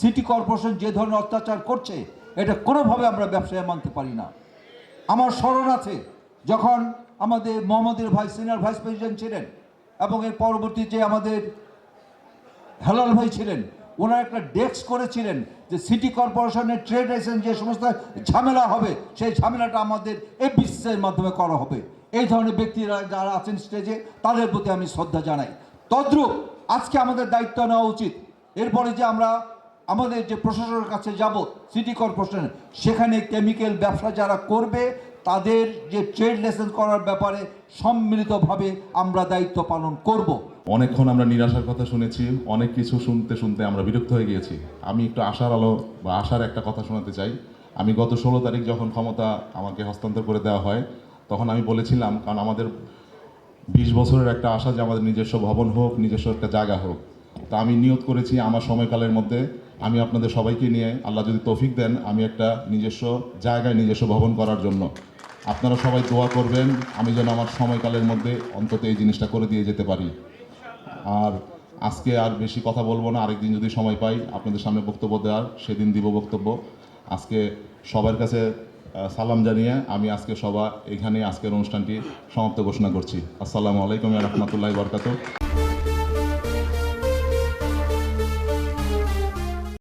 City corporation যে ধরনের অত্যাচার করছে, এটা কোনোভাবে আমরা ব্যবসায় মানতে পারি না। আমার স্মরণ আছে যখন আমাদের মোহাম্মদের ভাই, সিনিয়র ভাইস প্রেসিডেন্ট ছিলেন এবং এর পরবর্তী যে আমাদের হেলাল ভাই ছিলেন, ওনারা একটা ডেস্ক করেছিলেন যে সিটি কর্পোরেশনের ট্রেড লাইসেন্স যে সমস্ত ঝামেলা হবে, সেই ঝামেলাটা আমাদের এফবিসিসির মাধ্যমে করা হবে। এই ধরনের ব্যক্তিরা যারা আছেন স্টেজে তাদের প্রতি আমি শ্রদ্ধা জানাই। তদ্রুপ আজকে আমাদের দায়িত্ব নেওয়া উচিত। এরপরে যে আমরা আমাদের যে প্রশাসনের কাছে যাব সিটি কর্পোরেশন সেখানে কেমিক্যাল ব্যবসা যারা করবে, তাদের যে ট্রেড লাইসেন্স করার ব্যাপারে সম্মিলিতভাবে আমরা দায়িত্ব পালন করব। অনেকক্ষণ আমরা নিরাশার কথা শুনেছি, অনেক কিছু শুনতে শুনতে আমরা বিরক্ত হয়ে গিয়েছি। আমি একটু আশার আলো বা আশার একটা কথা শোনাতে চাই। আমি গত ষোলো তারিখ যখন ক্ষমতা আমাকে হস্তান্তর করে দেওয়া হয়, তখন আমি বলেছিলাম, কারণ আমাদের বিশ বছরের একটা আশা যে আমাদের নিজস্ব ভবন হোক, নিজস্ব একটা জায়গা হোক। তা আমি নিয়োগ করেছি আমার সময়কালের মধ্যে আমি আপনাদের সবাইকে নিয়ে আল্লাহ যদি তৌফিক দেন, আমি একটা নিজস্ব জায়গায় নিজস্ব ভবন করার জন্য। আপনারা সবাই দোয়া করবেন, আমি যেন আমার সময়কালের মধ্যে অন্তত এই জিনিসটা করে দিয়ে যেতে পারি। আর আজকে আর বেশি কথা বলব না, আরেকদিন যদি সময় পাই, আপনাদের সামনে বক্তব্য দেওয়ার, সেদিন দিব বক্তব্য। আজকে সবার কাছে সালাম জানিয়ে আমি আজকে সভা এখানে আজকের অনুষ্ঠানটি সমাপ্ত ঘোষণা করছি। আসসালামু আলাইকুম রহমতুল্লাহ বরকাত